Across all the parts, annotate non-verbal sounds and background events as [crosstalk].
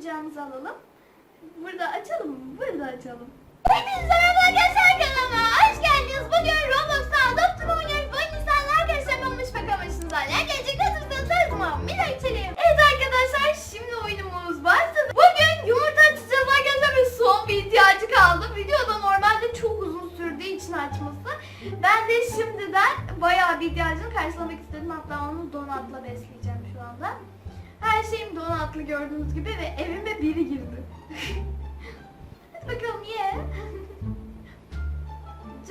kucağımıza alalım. Burada açalım mı? Burada açalım. Hepinize merhaba arkadaşlar kanalıma hoş geldiniz. Bugün Roblox'ta Adopt Me oynuyoruz. Bu insanlar arkadaşlar yapılmış bakalmışsınız hala. Gelecek hazırsanız her zaman bir içelim. Evet arkadaşlar şimdi oyunumuz başladı. Bugün yumurta açacağız arkadaşlar ve son bir ihtiyacı kaldı. Videoda normalde çok uzun sürdüğü için açması. Ben de şimdiden bayağı bir ihtiyacını karşılamak istedim. Hatta onu donatla besleyeceğim şu anda. Her şeyim donatlı gördüğünüz gibi ve evime biri girdi. Hadi bakalım ye.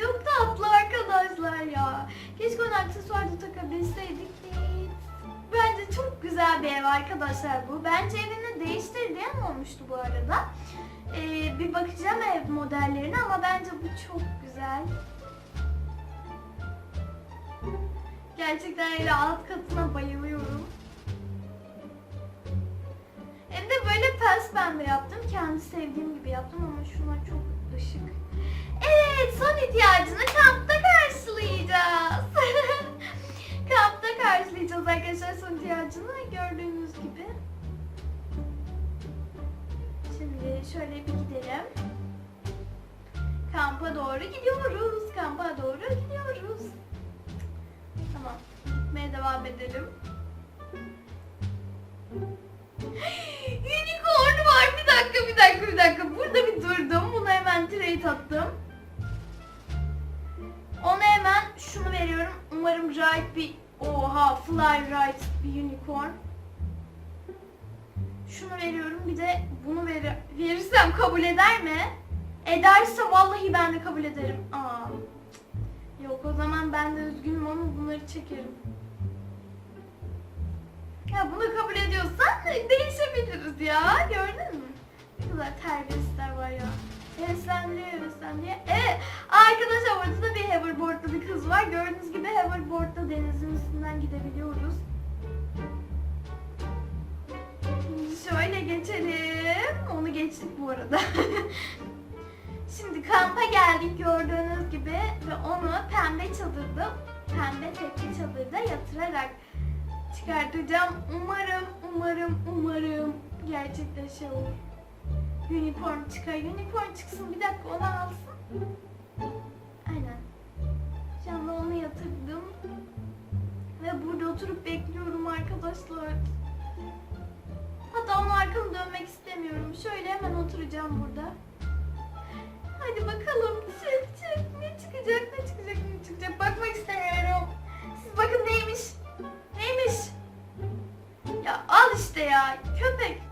Çok tatlı arkadaşlar ya. Keşke onu aksesuar da takabilseydik. Bence çok güzel bir ev arkadaşlar bu. Bence evini değiştir diyen olmuştu bu arada. Ee, bir bakacağım ev modellerine ama bence bu çok güzel. Gerçekten öyle alt katına bayılıyorum. De böyle pes pembe yaptım. Kendi sevdiğim gibi yaptım ama şuna çok ışık. Evet son ihtiyacını kampta karşılayacağız. [laughs] kampta karşılayacağız arkadaşlar son ihtiyacını gördüğünüz gibi. Şimdi şöyle bir gidelim. Kampa doğru gidiyoruz. Kampa doğru gidiyoruz. Tamam. Gitmeye devam edelim. Dakika, bir dakika. Burada bir durdum. Bunu hemen trade attım. Ona hemen şunu veriyorum. Umarım right bir... Oha, fly right bir unicorn. Şunu veriyorum. Bir de bunu ver verirsem kabul eder mi? Ederse vallahi ben de kabul ederim. Aa. Yok o zaman ben de üzgünüm ama bunları çekerim. Ya bunu kabul ediyorsan değişebiliriz ya. Gördün mü? Kadar terbiyesizler var ya. Heveslendiriyor, heveslendiriyor. Evet, arkadaşlar orada da bir hoverboard'da bir kız var. Gördüğünüz gibi hoverboard'da denizin üstünden gidebiliyoruz. Şöyle geçelim. Onu geçtik bu arada. [laughs] Şimdi kampa geldik gördüğünüz gibi ve onu pembe çadırda, pembe tekli çadırda yatırarak çıkartacağım. Umarım, umarım, umarım gerçekleşir olur. Unicorn çıkar. Unicorn çıksın. Bir dakika onu alsın. Aynen. Şu anda onu yatırdım. Ve burada oturup bekliyorum arkadaşlar. Hatta onu arkamı dönmek istemiyorum. Şöyle hemen oturacağım burada. Hadi bakalım. Çık çık. Ne çıkacak ne çıkacak ne çıkacak. Bakmak istemiyorum. Siz bakın neymiş. Neymiş? Ya al işte ya. Köpek.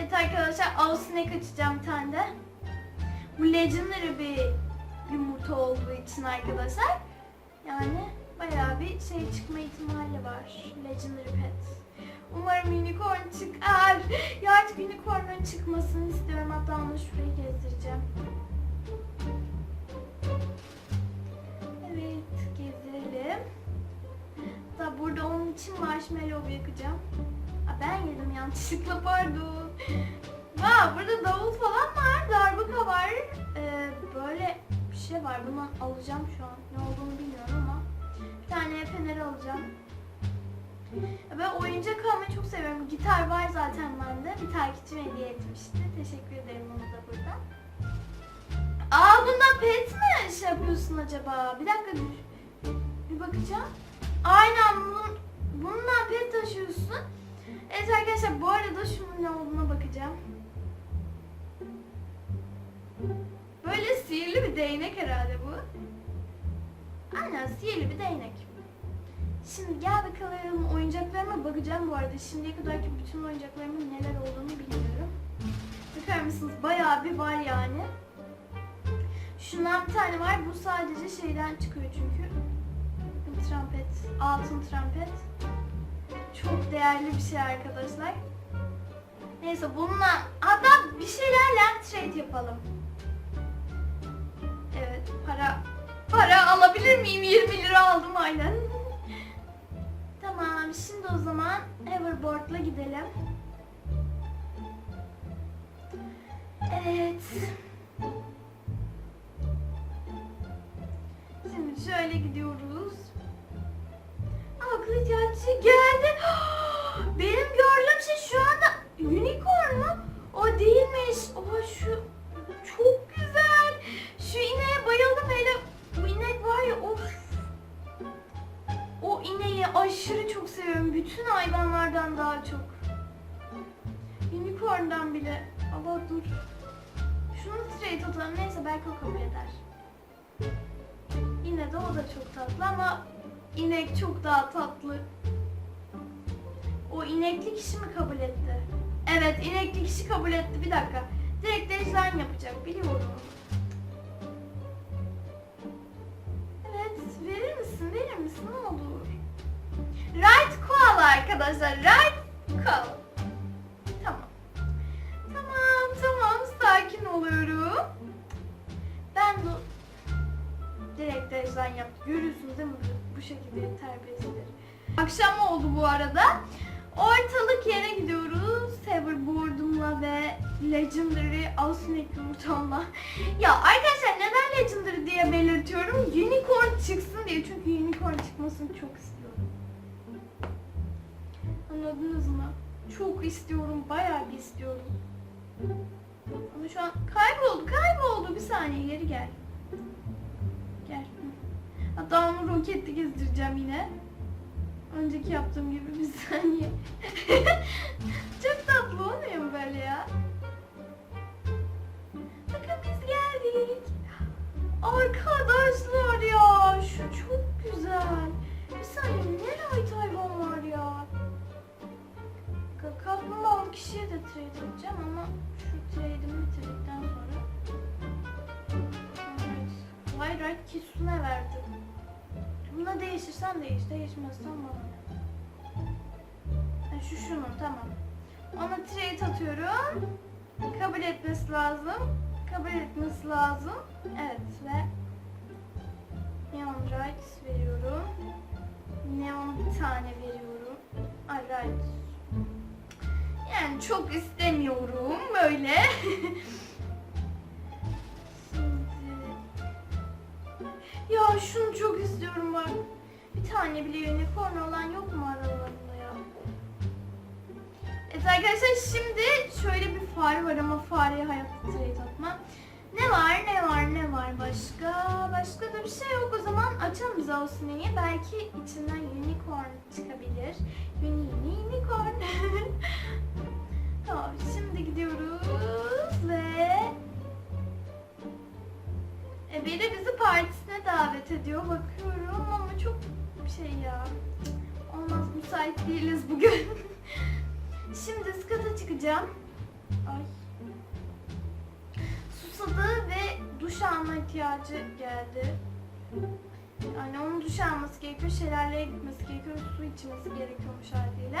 Evet arkadaşlar av sinek açacağım bir tane de. Bu legendary bir yumurta olduğu için arkadaşlar. Yani bayağı bir şey çıkma ihtimali var. Legendary pet. Umarım unicorn çıkar. [laughs] Ya artık unicorn'un çıkmasını istiyorum. Hatta onu şurayı gezdireceğim. Evet, gezdirelim. Hatta burada onun için marshmallow yakacağım. Aa, ben yedim yanlışlıkla pardon. [laughs] Aa, burada davul falan var, darbuka var. Ee, böyle bir şey var. Bunu alacağım şu an. Ne olduğunu bilmiyorum ama. Bir tane fener alacağım. Ben oyuncak almayı çok seviyorum. Gitar var zaten bende. Bir takipçim hediye etmişti. Teşekkür ederim onu da buradan. Aa bundan pet mi şey yapıyorsun acaba? Bir dakika dur. Bir bakacağım. Aynen bunun, bundan pet taşıyorsun. Evet arkadaşlar bu arada şunun ne olduğuna bakacağım. Böyle sihirli bir değnek herhalde bu. Aynen sihirli bir değnek. Şimdi gel bakalım oyuncaklarıma bakacağım bu arada. Şimdiye kadarki bütün oyuncaklarımın neler olduğunu bilmiyorum. Bakar mısınız? Bayağı bir var yani. Şundan bir tane var. Bu sadece şeyden çıkıyor çünkü. Trampet. Altın trampet. Çok değerli bir şey arkadaşlar. Neyse bununla hatta bir şeylerle trade yapalım. Evet para para alabilir miyim? 20 lira aldım aynen. tamam şimdi o zaman hoverboard'la gidelim. Evet. Şimdi şöyle gidiyoruz taklitçi geldi. Benim gördüğüm şey şu anda unicorn mu? O değilmiş. Oha şu çok güzel. Şu ineğe bayıldım hele. Bu inek var ya of. O ineği aşırı çok seviyorum. Bütün hayvanlardan daha çok. Unicorn'dan bile. Allah dur. Şunu straight atalım. Neyse belki o kabul eder. Yine de o da çok tatlı ama inek çok daha tatlı. O inekli kişi mi kabul etti? Evet inekli kişi kabul etti. Bir dakika. Direkt ejder yapacak biliyorum. Evet verir misin verir misin ne olur. Right koala arkadaşlar. Right koala. Şekilde terbiyesizdir. Akşam oldu bu arada. Ortalık yere gidiyoruz. Hoverboard'umla ve Legendary Ausnick yumurtamla. Ya arkadaşlar neden Legendary diye belirtiyorum? Unicorn çıksın diye. Çünkü unicorn çıkmasını çok istiyorum. Anladınız mı? Çok istiyorum. Bayağı bir istiyorum. Ama şu an kayboldu. Kayboldu. Bir saniye geri. Gel. Hatta onu roketli gezdireceğim yine. Önceki yaptığım gibi bir saniye. [laughs] Çok tatlı olmuyor mu böyle ya? Bakın biz geldik. Arkadaşlar ya şu çok güzel. Bir saniye ne ait hayvan var ya? Ka- Kaplumbağalı kişiye de trade edeceğim ama şu trade'imi bitirdikten sonra. Evet. Why right Kisu'na verdim. Değişirsen değiş, değişmezsen bana ne? Ha, şu şunu tamam. Ona trade atıyorum. Kabul etmesi lazım. Kabul etmesi lazım. Evet ve Neon Rights veriyorum. Neon bir tane veriyorum. Ay right. Yani çok istemiyorum böyle. [laughs] Ya şunu çok istiyorum bak. Bir tane bile unicorn olan yok mu aralarında ya? Evet arkadaşlar şimdi şöyle bir fare var ama fareye hayatta trade atma. Ne var ne var ne var başka? Başka da bir şey yok o zaman açalım Zausne'yi. Belki içinden unicorn çıkabilir. Uni uni unicorn. [laughs] tamam şimdi gidiyoruz ve e, biri bizi partisine davet ediyor. Bakıyorum ama çok şey ya. Olmaz müsait değiliz bugün. [laughs] Şimdi skata çıkacağım. Ay. Susadı ve duş alma ihtiyacı geldi. Yani onun duş alması gerekiyor, şelaleye gitmesi gerekiyor, su içmesi gerekiyormuş haliyle.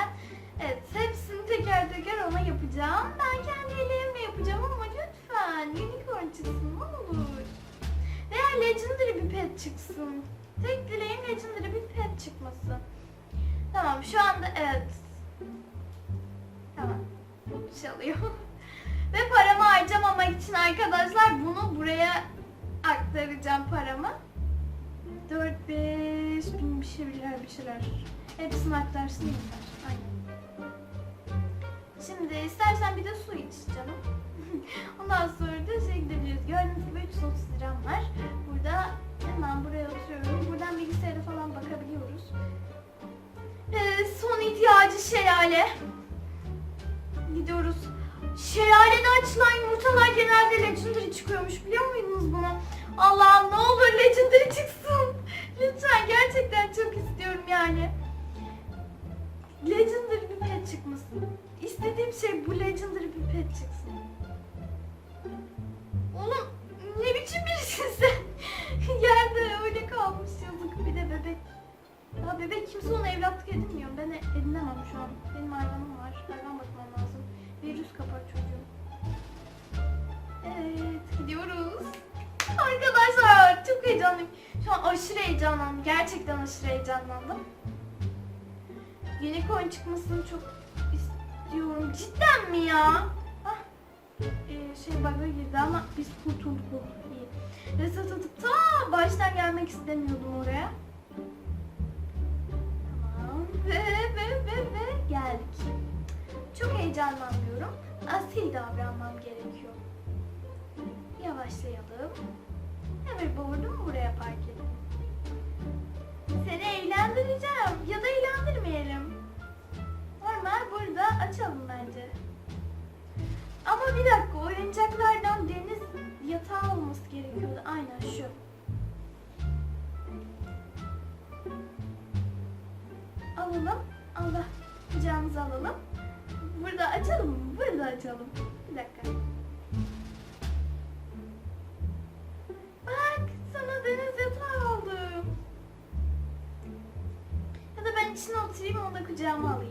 Evet, hepsini teker teker ona yapacağım. Ben kendi ellerimle yapacağım ama lütfen unicorn çıksın ne olur. Veya legendary bir çıksın. Tek dileğim legendary bir pet çıkması. Tamam şu anda evet. Tamam. Çalıyor. [laughs] Ve paramı harcamamak için arkadaşlar bunu buraya aktaracağım paramı. 4 5 bin bir şeyler bir şeyler. Hepsini aktarsın yeter. Şimdi istersen bir de su iç canım. [laughs] Ondan sonra da şey gidebiliriz. Gördüğünüz gibi 330 liram var. Şelale. Gidiyoruz. Şelalede açılan yumurtalar genelde legendary çıkıyormuş biliyor muydunuz bunu? Allah'ım ne olur legendary çıksın. Lütfen gerçekten çok istiyorum yani. Legendary bir pet çıkmasın. İstediğim şey bu legendary bir pet çıksın. Oğlum ne biçim birisin sen? [laughs] Yerde öyle kalmış yazık bir de bebek. Bebek kimse ona evlatlık edinmiyor. Ben edinemem şu an. Benim hayvanım var. Hayvan bakmam lazım. Virüs kapar çocuğum. Evet gidiyoruz. Arkadaşlar çok heyecanlıyım. Şu an aşırı heyecanlandım. Gerçekten aşırı heyecanlandım. Unicorn çıkmasını çok istiyorum. Cidden mi ya? Ah, ee, şey bug'a girdi ama biz kurtulduk iyi. Reset atıp ta baştan gelmek istemiyordum oraya. Ve ve ve ve geldik. Çok heyecanlanmıyorum. Asil davranmam gerekiyor. Yavaşlayalım. Hoverboard'umu buraya park edeyim. Seni eğlendireceğim ya da eğlendirmeyelim. Normal burada açalım bence. Ama bir dakika oyuncaklardan deniz yatağı olması gerekiyordu. Aynen şu. Kağıdımızı alalım. Burada açalım mı? Burada açalım. Bir dakika. Bak sana deniz yatağı aldım. Ya da ben içine oturayım onu da kucağıma alayım.